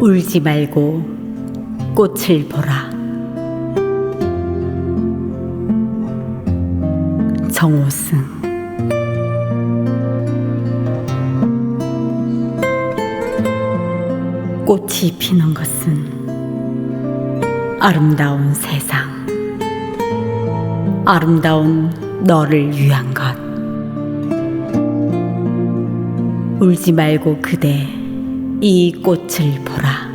울지 말고 꽃을 보라. 정호승 꽃이 피는 것은 아름다운 세상, 아름다운 너를 위한 것. 울지 말고 그대 이 꽃을 보라.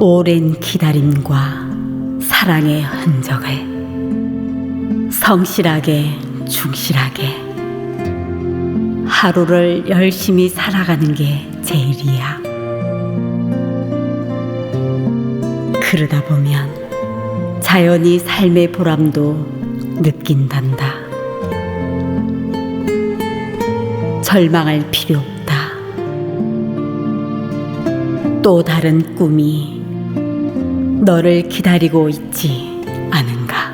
오랜 기다림과 사랑의 흔적을 성실하게 충실하게 하루를 열심히 살아가는 게 제일이야. 그러다 보면 자연히 삶의 보람도 느낀단다. 절망할 필요 또 다른 꿈이 너를 기다리고 있지 않은가.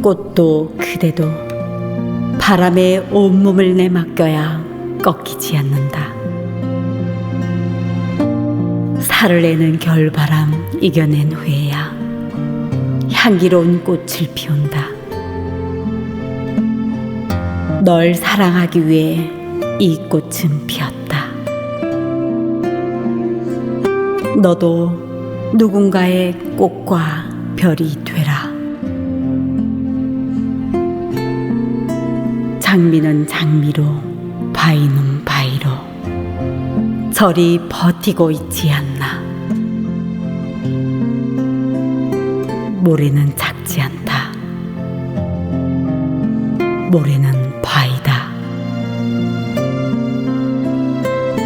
꽃도 그대도 바람에 온몸을 내맡겨야 꺾이지 않는다. 살을 내는 겨울바람 이겨낸 후에야 향기로운 꽃을 피운다. 널 사랑하기 위해 이 꽃은 피었다. 너도 누군가의 꽃과 별이 되라. 장미는 장미로, 바위는 바위로 저리 버티고 있지 않나. 모래는 작지 않다. 모래는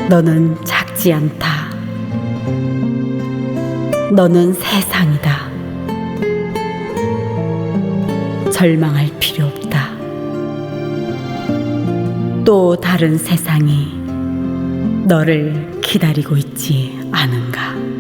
너는 작지 않다. 너는 세상이다. 절망할 필요 없다. 또 다른 세상이 너를 기다리고 있지 않은가.